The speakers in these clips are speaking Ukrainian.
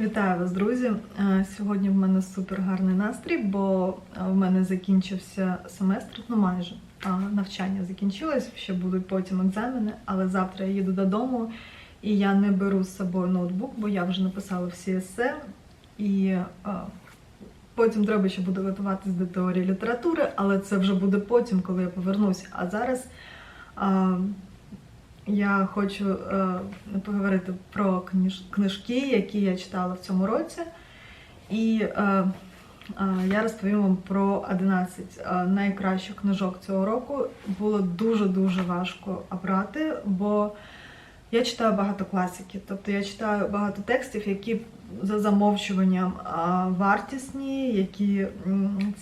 Вітаю вас, друзі! Е, Сьогодні в мене супер гарний настрій, бо е, в мене закінчився семестр, ну майже навчання закінчилось, ще будуть потім екзамени, але завтра я їду додому і я не беру з собою ноутбук, бо я вже написала всі есе. І е, потім треба ще буде готуватись до теорії літератури, але це вже буде потім, коли я повернусь. А зараз. Я хочу е, поговорити про книж, книжки, які я читала в цьому році. І е, е, я розповім вам про 11 е, найкращих книжок цього року. Було дуже-дуже важко обрати, бо я читаю багато класики. Тобто я читаю багато текстів, які за замовчуванням вартісні, які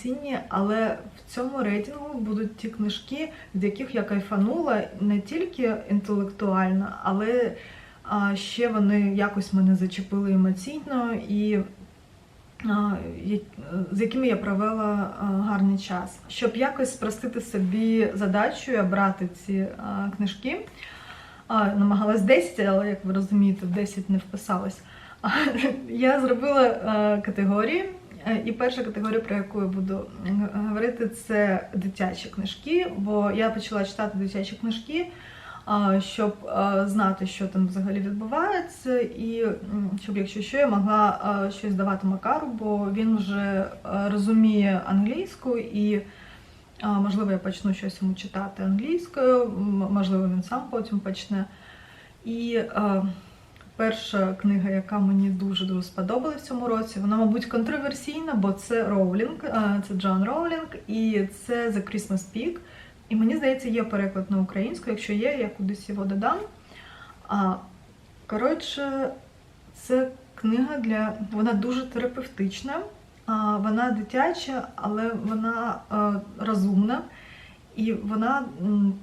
цінні, але в цьому рейтингу будуть ті книжки, від яких я кайфанула не тільки інтелектуально, але ще вони якось мене зачепили емоційно і. З якими я провела гарний час, щоб якось спростити собі задачу обрати ці книжки. Намагалась 10, але як ви розумієте, в 10 не вписалась. Я зробила е, категорії, е, і перша категорія, про яку я буду е, говорити, це дитячі книжки, бо я почала читати дитячі книжки, щоб знати, що там взагалі відбувається, і щоб, якщо що, я могла щось давати Макару, бо він вже розуміє англійську і. Можливо, я почну щось йому читати англійською, можливо, він сам потім почне. І перша книга, яка мені дуже дуже сподобалась в цьому році, вона, мабуть, контроверсійна, бо це Роулінг, це Джон Роулінг, і це The Christmas Pig. І мені здається, є переклад на українську. Якщо є, я кудись його додам. А, коротше, це книга для. Вона дуже терапевтична. Вона дитяча, але вона розумна, і вона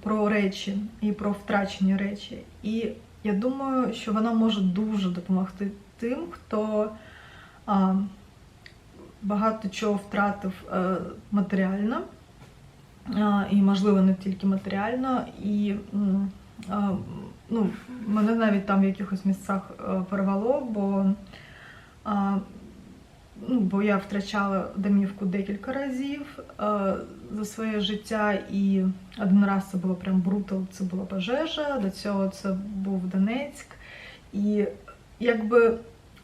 про речі і про втрачені речі. І я думаю, що вона може дуже допомогти тим, хто а, багато чого втратив а, матеріально, а, і, можливо, не тільки матеріально. І а, ну, мене навіть там в якихось місцях е, порвало, бо. А, ну, бо я втрачала домівку декілька разів е, за своє життя, і один раз це було прям брутал, це була пожежа, до цього це був Донецьк. І якби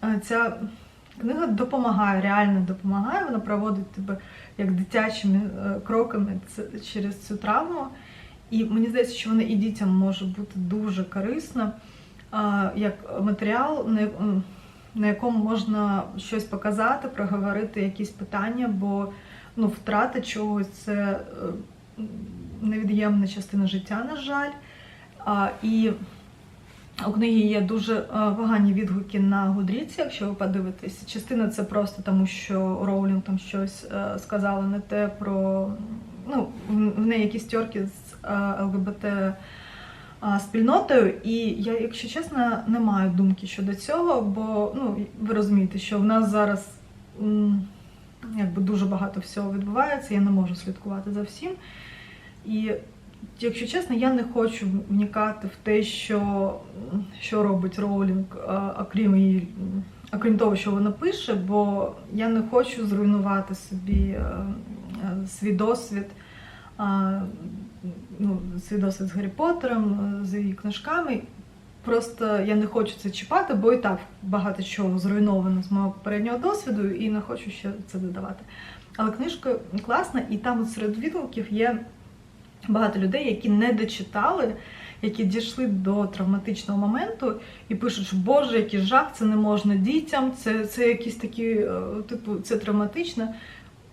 е, ця книга допомагає, реально допомагає, вона проводить тебе як дитячими е, кроками через цю травму. І мені здається, що вона і дітям може бути дуже корисна, е, як матеріал, на якому можна щось показати, проговорити якісь питання, бо ну, втрата чогось це е, невід'ємна частина життя, на жаль. А, і у книги є дуже е, погані відгуки на Гудріці, якщо ви подивитесь. Частина це просто тому, що Роулінг там щось е, сказала не те про. Ну, в неї якісь тьорки з ЛГБТ спільнотою. І я, якщо чесно, не маю думки щодо цього, бо ну, ви розумієте, що в нас зараз якби дуже багато всього відбувається, я не можу слідкувати за всім. І якщо чесно, я не хочу вникати в те, що, що робить Роулінг, окрім її. Окрім того, що вона пише, бо я не хочу зруйнувати собі свій досвід а, ну, свій досвід з Гаррі Поттером, з її книжками. Просто я не хочу це чіпати, бо і так багато чого зруйновано з мого попереднього досвіду, і не хочу ще це додавати. Але книжка класна, і там серед відгуків є багато людей, які не дочитали, які дійшли до травматичного моменту і пишуть, що Боже, який жах, це не можна дітям, це, це якісь такі, е, типу, це травматично.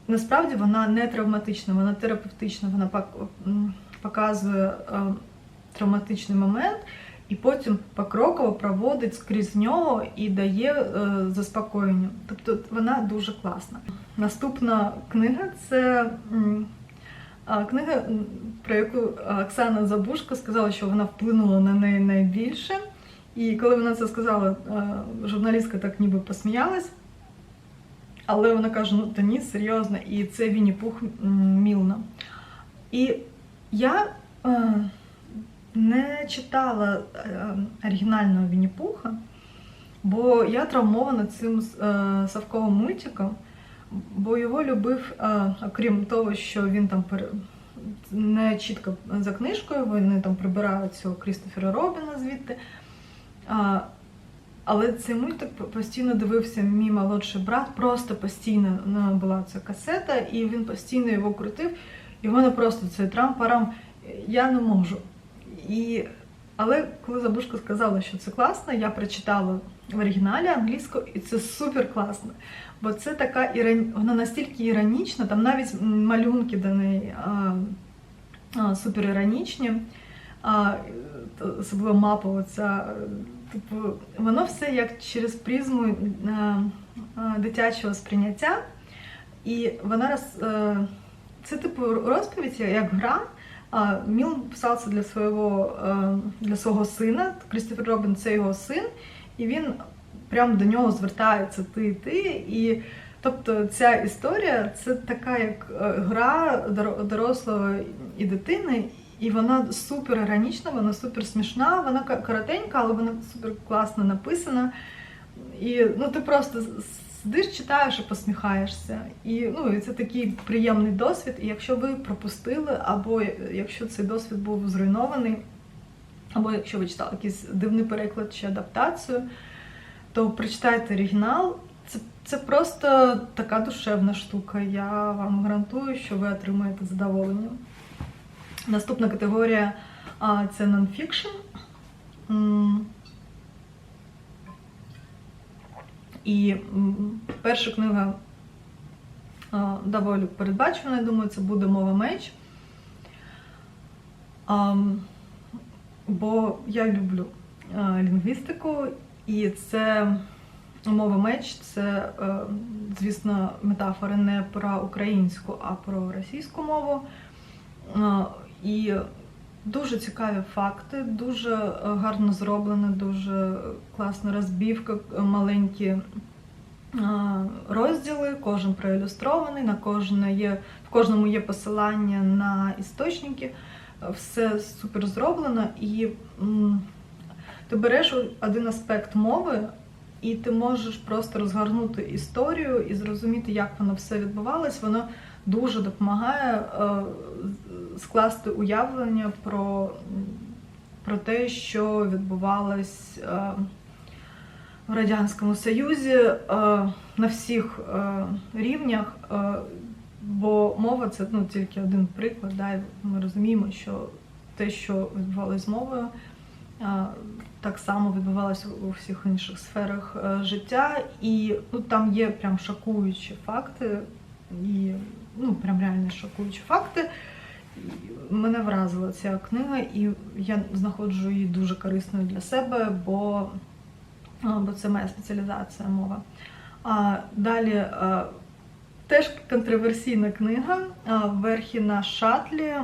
Насправді вона не травматична, вона терапевтична, вона показує е, травматичний момент і потім покроково проводить скрізь нього і дає е, заспокоєння. Тобто вона дуже класна. Наступна книга це книга, про яку Оксана Забушко сказала, що вона вплинула на неї найбільше. І коли вона це сказала, е, журналістка так ніби посміялась. Але вона каже: ну та ні, серйозно, і це Вінні Пух Мілна. І я е, не читала е, оригінального Вінні Пуха, Бо я травмована цим е, Савковим мультиком, бо його любив, е, окрім того, що він там пере... не чітко за книжкою, вони там прибирають цього Крістофера Робіна звідти. А, але цей мультик постійно дивився мій молодший брат, просто постійно була ця касета, і він постійно його крутив. І в мене просто цей трам-парам, я не можу. І... Але коли Забушка сказала, що це класно, я прочитала в оригіналі англійською, і це супер класно. Бо це така ірон... вона настільки іронічна, там навіть малюнки до неї а, а, супер іронічні, а, особливо мапа оця. Типу, воно все як через призму а, дитячого сприйняття. І вона роз, це типу розповідь, як гра. Міл писав це для свого для свого сина. Крістофер Робін це його син, і він прямо до нього звертається ти, ти. І тобто ця історія це така як гра дорослого і дитини. І вона супер іронічна, вона супер смішна, вона коротенька, але вона супер класно написана. І ну, ти просто сидиш, читаєш і посміхаєшся. І ну, це такий приємний досвід. І якщо ви пропустили, або якщо цей досвід був зруйнований, або якщо ви читали якийсь дивний переклад чи адаптацію, то прочитайте оригінал. Це це просто така душевна штука. Я вам гарантую, що ви отримаєте задоволення. Наступна категорія це нонфікшн. І перша книга доволі передбачена, я думаю, це буде мова меч. Бо я люблю лінгвістику, і це мова меч це, звісно, метафори не про українську, а про російську мову. І дуже цікаві факти, дуже гарно зроблено, дуже класна розбівка, маленькі розділи, кожен проілюстрований, на кожне є, в кожному є посилання на істочники, все супер зроблено, і ти береш один аспект мови, і ти можеш просто розгорнути історію і зрозуміти, як воно все відбувалось. Воно дуже допомагає е, скласти уявлення про про те, що відбувалось е, в Радянському Союзі е, на всіх рівнях, бо мова це ну, тільки один приклад. Да, Ми розуміємо, що те, що відбувалося з мовою, так само відбувалося у всіх інших сферах життя, і ну, там є прям шокуючі факти. І ну, прям реально шокуючі факти. Мене вразила ця книга, і я знаходжу її дуже корисною для себе, бо бо це моя спеціалізація мова. А Далі теж контроверсійна книга Верхі на шатлі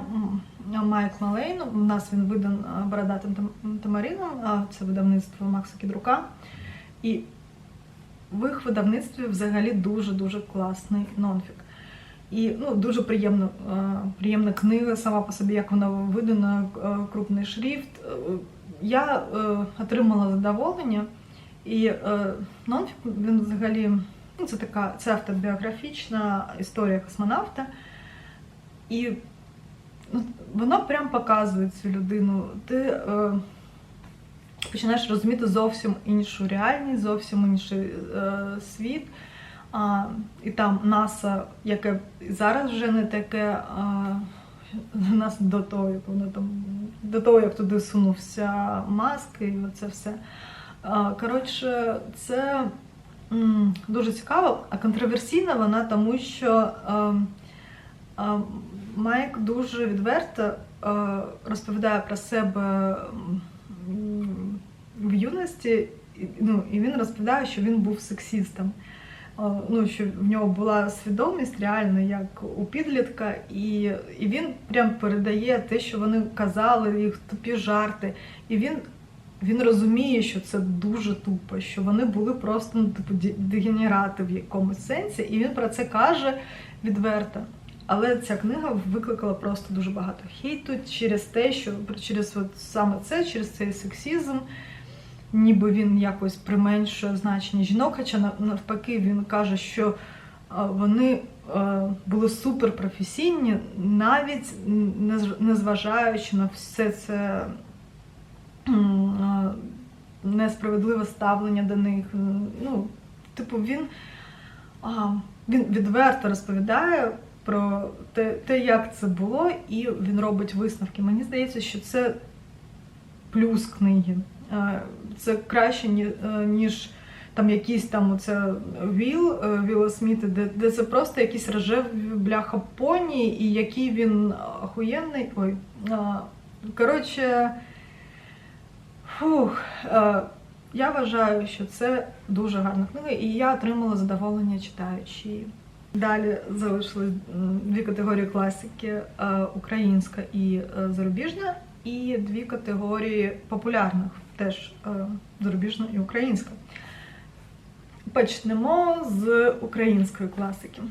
Майк Малейн. У нас він видан бородатим Тамаріном, це видавництво Макса Кідрука. І в їх видавництві взагалі дуже-дуже класний нонфік. І ну, дуже приємно, приємна книга сама по собі, як вона видана, крупний шрифт. Я отримала задоволення, і нонфік він взагалі ну, це така це автобіографічна історія космонавта. І ну, воно прям показує цю людину. Ти е, починаєш розуміти зовсім іншу реальність, зовсім інший е, світ. А, І там НАСА, яке зараз вже не таке а, нас до того, як воно там до того, як туди сунувся маск і це все. А, Коротше, це м, дуже цікаво, а контроверсійна вона, тому що а, а, Майк дуже відверто а, розповідає про себе в юності, ну, і він розповідає, що він був сексістом ну, що в нього була свідомість реально як у підлітка, і і він прям передає те, що вони казали, їх тупі жарти. І він він розуміє, що це дуже тупо, що вони були просто ну, типу, дегенерати в якомусь сенсі, і він про це каже відверто. Але ця книга викликала просто дуже багато хейту через те, що через от саме це, через цей сексізм. Ніби він якось применшує значення жінок, хоча навпаки він каже, що вони е, були суперпрофесійні, навіть незважаючи на все це е, несправедливе ставлення до них. Ну, типу, він, він відверто розповідає про те, те, як це було, і він робить висновки. Мені здається, що це плюс книги. Це краще, е, ніж там якісь там оце Віл, е, Вілла де, де це просто якісь рожеві бляха поні, і який він охуєнний. Ой. Коротше, фух, е, я вважаю, що це дуже гарна книга, і я отримала задоволення читаючи її. Далі залишились дві категорії класики: українська і зарубіжна, і дві категорії популярних, теж е, зарубіжна і українська. Почнемо з української класики.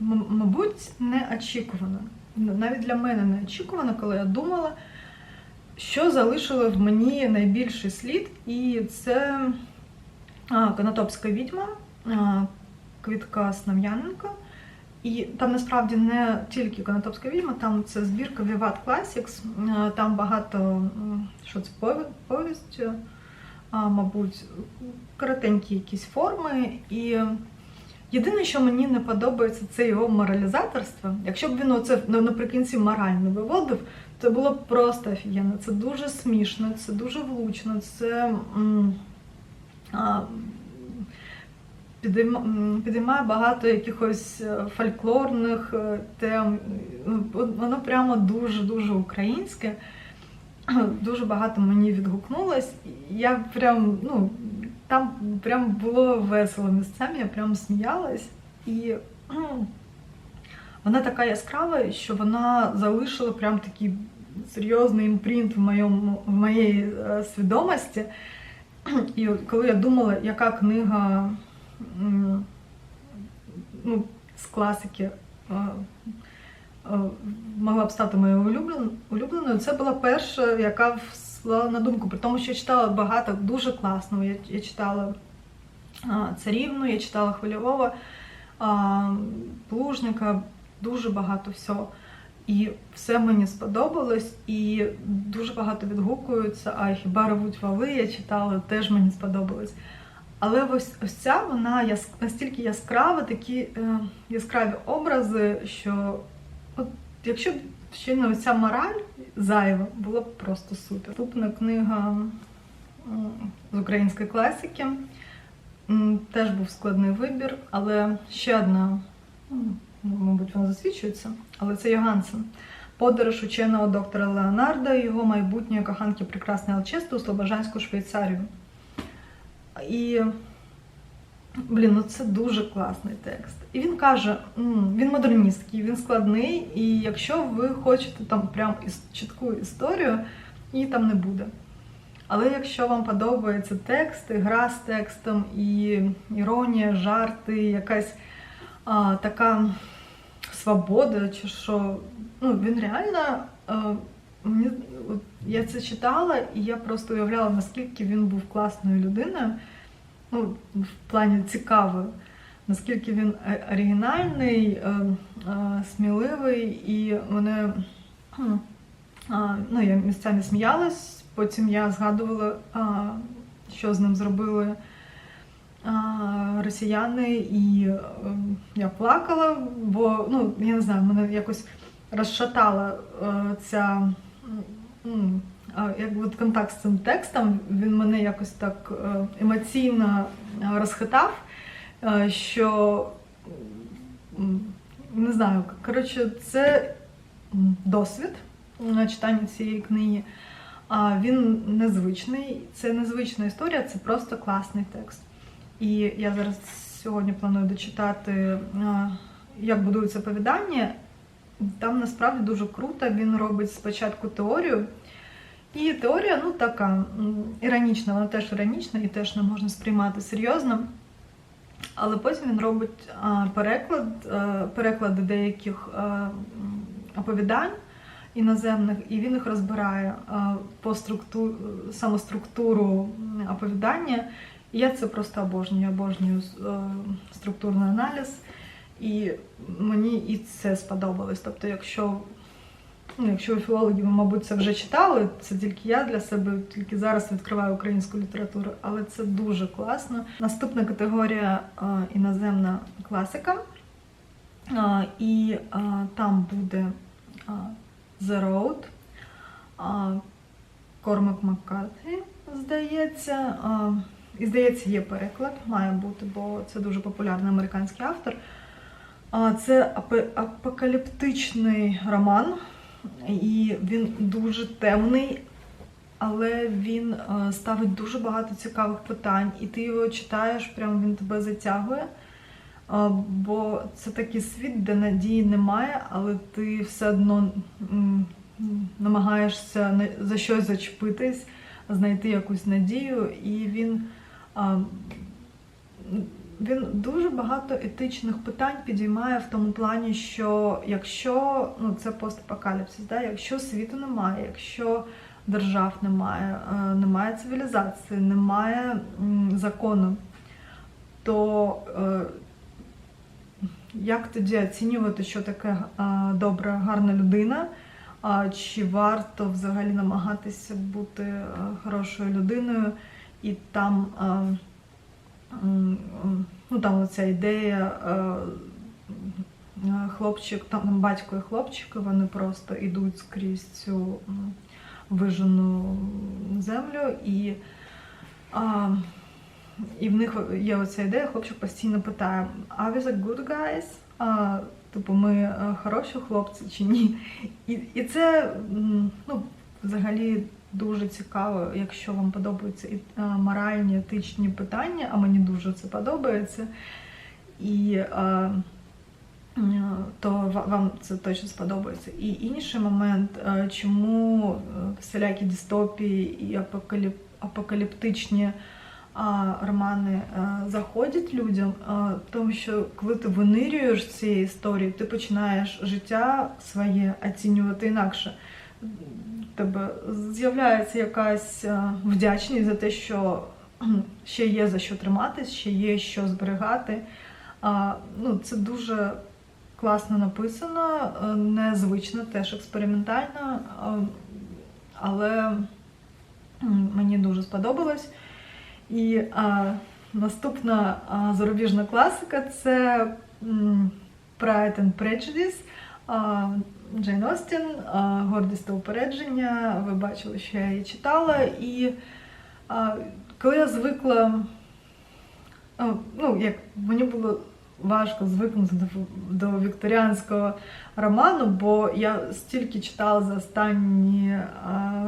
Мабуть, неочікувано. Навіть для мене неочікувано, коли я думала, що залишило в мені найбільший слід, і це Конотопська відьма Квітка Снам'яненко. І там насправді не тільки Конотопська відьма, там це збірка Vivat Classics, там багато що це пові- повість, мабуть, коротенькі якісь форми. І єдине, що мені не подобається, це його моралізаторство. Якщо б він оце ну, наприкінці морально виводив, це було б просто офігенно. Це дуже смішно, це дуже влучно, це. м, а, підійма- м, підіймає багато якихось е, фольклорних е, тем. Ну, Воно прямо дуже-дуже українське. Дуже багато мені відгукнулось. Я прям, ну, там прям було весело місцями, я прям сміялась. І вона така яскрава, що вона залишила прям такий серйозний імпринт в моєму в моєї е, свідомості. І коли я думала, яка книга ну, з класики могла б стати моєю улюбленою, це була перша, яка вспала на думку. При тому, що я читала багато дуже класного. Я, я читала царівну, я читала Хвильового, Плужника, дуже багато всього. І все мені сподобалось, і дуже багато відгукуються. А хіба ревуть вали я читала, теж мені сподобалось. Але ось, ось ця вона яс, настільки яскрава, такі е, яскраві образи, що от, якщо б ще не оця мораль зайва, було б просто супер. Наступна книга з української класики. Теж був складний вибір, але ще одна, м, мабуть, вона засвідчується, але це Йогансен. Подорож ученого доктора Леонарда і його майбутньої коханки прекрасної Алчести у Слобожанську Швейцарію. І, блін, ну це дуже класний текст. І він каже, він модерністський, він складний, і якщо ви хочете там прям чітку історію, її там не буде. Але якщо вам подобається текст, і гра з текстом, і іронія, жарти, якась а, така свобода, чи що, ну він реально. А, мені, от, я це читала, і я просто уявляла, наскільки він був класною людиною, ну, в плані цікавою, наскільки він оригінальний, е, е, сміливий, і мене а, ну, я місцями сміялась. Потім я згадувала, а, що з ним зробили росіяни, і е, я плакала, бо ну, я не знаю, мене якось розшатала е, ця як от контакт з цим текстом. Він мене якось так е, емоційно е, розхитав, е, що не знаю, коротше, це досвід читання цієї книги. А він незвичний, це незвична історія, це просто класний текст. І я зараз сьогодні планую дочитати, як будується оповідання. Там насправді дуже круто. Він робить спочатку теорію. І теорія, ну така іронічна, вона теж іронічна і теж не можна сприймати серйозно. Але потім він робить переклад, а, переклади деяких а, оповідань. іноземних, і він їх розбирає е, по структуру, саме структуру оповідання. І я це просто обожнюю. Я обожнюю е, структурний аналіз. І мені і це сподобалось. Тобто, якщо, ну, якщо філологи, ви, мабуть, це вже читали, це тільки я для себе, тільки зараз відкриваю українську літературу, але це дуже класно. Наступна категорія іноземна класика. І там буде The Road, Кормак Маккарті, здається. І здається, є переклад, має бути, бо це дуже популярний американський автор. Це апокаліптичний роман, і він дуже темний, але він е, ставить дуже багато цікавих питань, і ти його читаєш, прям він тебе затягує. Бо це такий світ, де надії немає, але ти все одно намагаєшся за щось зачепитись, знайти якусь надію, і він. Він дуже багато етичних питань підіймає в тому плані, що якщо ну це постапокаліпсис, да, якщо світу немає, якщо держав немає, е, немає цивілізації, немає закону, то е, як тоді оцінювати, що таке е, добра, гарна людина? Чи варто взагалі намагатися бути хорошою людиною і там. Ну там оця ідея е, е, хлопчик, там батько і хлопчики, вони просто йдуть скрізь цю вижену землю, і, а, і в них є оця ідея, хлопчик постійно питає: Are we the good guys? А, типу, ми е, хороші хлопці чи ні? І, і це ну, взагалі дуже цікаво, якщо вам подобаються і е, моральні, етичні питання, а мені дуже це подобається. І е, е, то вам це точно сподобається. І інший момент, чому всілякі дистопії і апокаліп, апокаліптичні а, романи е, заходять людям, е, тому що коли ти винирюєш цієї історії, ти починаєш життя своє оцінювати інакше. Тебе з'являється якась е, вдячність за те, що ще є за що триматись, ще є що зберігати. Ну, це дуже класно написано, е, незвично, теж експериментально, але мені дуже сподобалось. І наступна зарубіжна класика це Pride and Prejudice. Джейн Остін, Гордість та упередження. Ви бачили, що я її читала. І коли я звикла, ну, як мені було важко звикнути до, вікторіанського роману, бо я стільки читала за останні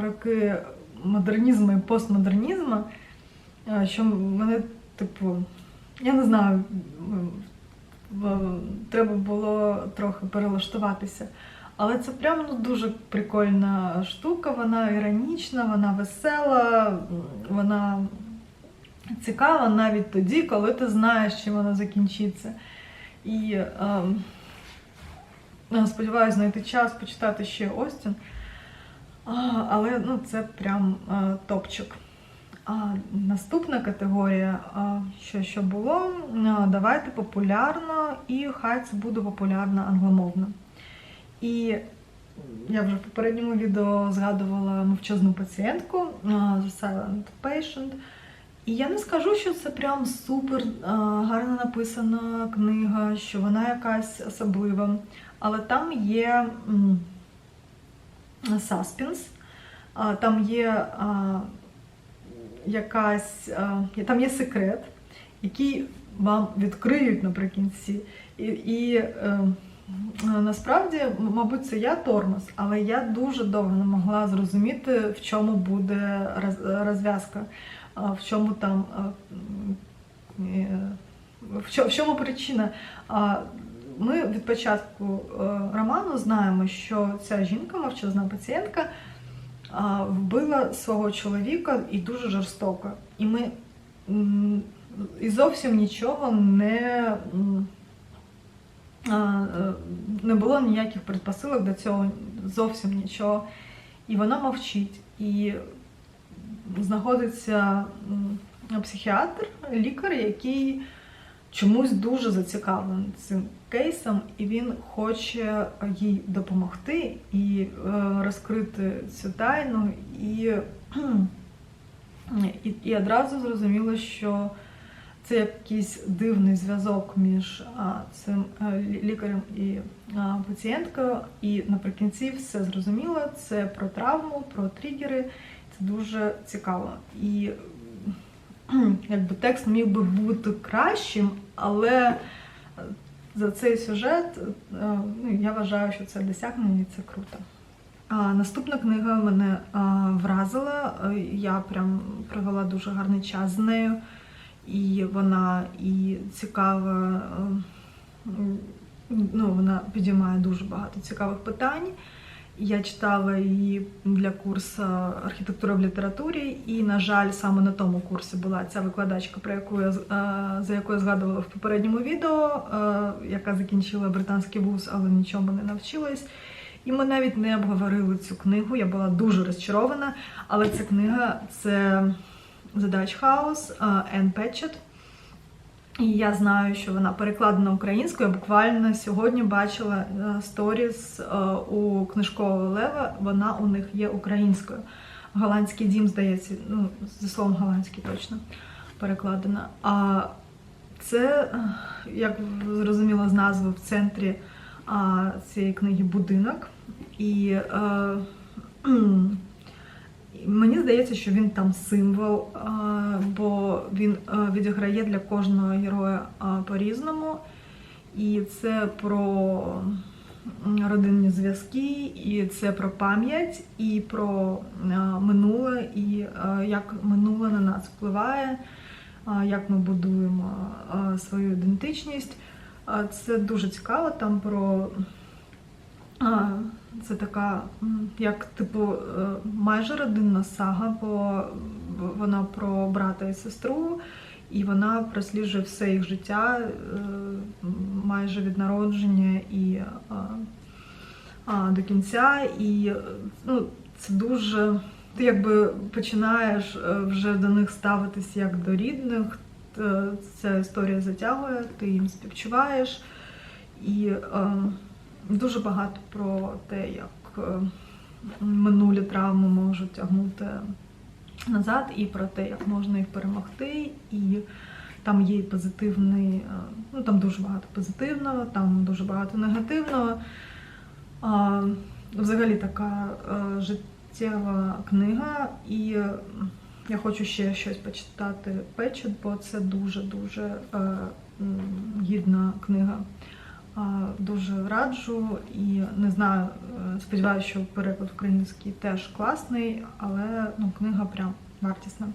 роки модернізму і постмодернізму, що мене, типу, я не знаю, треба було трохи перелаштуватися. Але це прям ну, дуже прикольна штука, вона іронічна, вона весела, вона цікава навіть тоді, коли ти знаєш, чим вона закінчиться. І я сподіваюся знайти час почитати ще Остін. А, але ну, це прям е, топчик. А наступна категорія, а, що, що було, а, давайте популярно, і хай це буде популярно англомовно. І я вже в попередньому відео згадувала мовчазну пацієнтку The Silent Patient. І я не скажу, що це прям супер гарно написана книга, що вона якась особлива. Але там є м, саспенс, там є якась, там є секрет, який вам відкриють наприкінці. І, і е, насправді, мабуть, це я тормоз, але я дуже довго не могла зрозуміти, в чому буде розв'язка, в чому там. е, В чому причина? Ми від початку е, роману знаємо, що ця жінка, мовчазна пацієнтка, вбила свого чоловіка і дуже жорстоко. І ми і зовсім нічого не, е, не було ніяких предпосилок до цього зовсім нічого. І вона мовчить. І знаходиться психіатр, лікар, який чомусь дуже зацікавлений цим кейсом, і він хоче їй допомогти і е, розкрити цю тайну. І, і, і одразу зрозуміло, що це якийсь дивний зв'язок між цим а, лікарем і пацієнткою. І наприкінці все зрозуміло. Це про травму, про тригери. Це дуже цікаво. І якби текст міг би бути кращим, але за цей сюжет е, ну, я вважаю, що це досягнення і це круто. А, наступна книга мене а, вразила. Е, Я прям провела дуже гарний час з нею. І вона і цікава, е, ну, вона підіймає дуже багато цікавих питань. Я читала її для курсу архітектура в літературі, і, на жаль, саме на тому курсі була ця викладачка, про яку я е, за яку я згадувала в попередньому відео, е, яка закінчила британський вуз, але нічому не навчилась. І ми навіть не обговорили цю книгу. Я була дуже розчарована. Але ця книга це The Dutch House е, Енн Петчет. І я знаю, що вона перекладена українською. Я буквально сьогодні бачила е, сторіс е, у книжкового лева. Вона у них є українською. Голландський дім, здається, ну, зі словом голландський точно перекладена. А це, е, як зрозуміло з назви, в центрі а, цієї книги будинок. І е, і Мені здається, що він там символ, бо він відіграє для кожного героя по-різному. І це про родинні зв'язки, і це про пам'ять, і про минуле, і як минуле на нас впливає, як ми будуємо свою ідентичність. Це дуже цікаво там про Це така, як типу, е, майже родинна сага, бо вона про брата і сестру, і вона просліджує все їх життя е, майже від народження і до кінця. І ну, це дуже. Ти якби починаєш е, вже до них ставитись як до рідних. Ця історія затягує, ти їм співчуваєш. І дуже багато про те, як е, минулі травми можуть тягнути назад, і про те, як можна їх перемогти. І там є позитивний, е, ну там дуже багато позитивного, там дуже багато негативного. Взагалі така е, життєва книга, і я хочу ще щось почитати Печет, бо це дуже-дуже гідна книга. Дуже раджу і не знаю, е, сподіваюся, що переклад український теж класний, але ну, книга прям вартісна.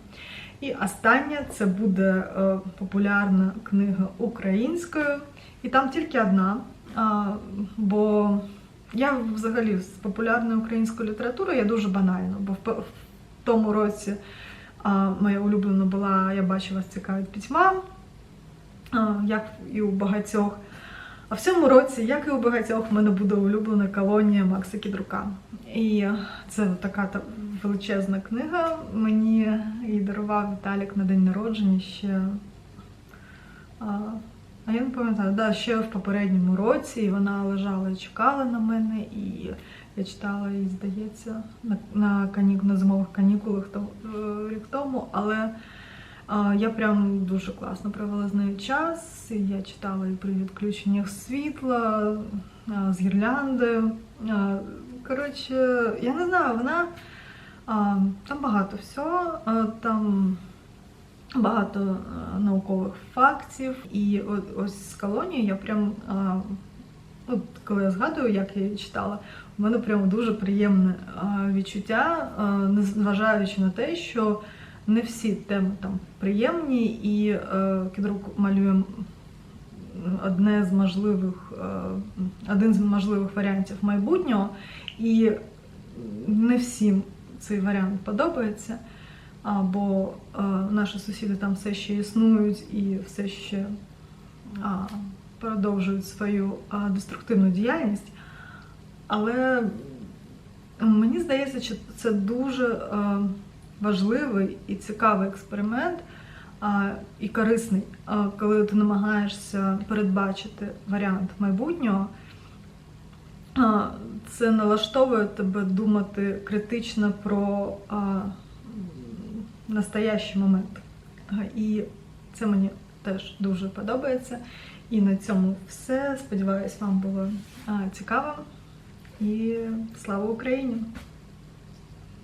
І остання це буде е, популярна книга українською, і там тільки одна. Бо я взагалі з популярною українською літературою я дуже банально, бо в, тому році моя улюблена була Я бачу вас цікавить пітьма, як і у багатьох. А в цьому році, як і у багатьох, в мене буде улюблена колонія Макса Кідрука. І це така величезна книга. Мені її дарував Віталік на день народження ще. А, я не пам'ятаю, да, ще в попередньому році, і вона лежала і чекала на мене, і я читала її, здається, на, на, канік, на зимових канікулах е, рік тому, але я прям дуже класно провела з нею час. Я читала і при відключеннях світла з гірляндою. Коротше, я не знаю, вона там багато всього, там багато наукових фактів. І ось з колонії я прям. От коли я згадую, як я її читала, у мене прямо дуже приємне відчуття, незважаючи на те, що не всі теми там приємні, і е, Кідрук малює одне з можливих, е, один з можливих варіантів майбутнього, і не всім цей варіант подобається. А, бо е, наші сусіди там все ще існують і все ще а, продовжують свою а, деструктивну діяльність. Але Мені здається, що це дуже е, важливий і цікавий експеримент і корисний, коли ти намагаєшся передбачити варіант майбутнього. Це налаштовує тебе думати критично про настоящий момент. І це мені теж дуже подобається. І на цьому все. Сподіваюсь, вам було цікаво. І слава Україні!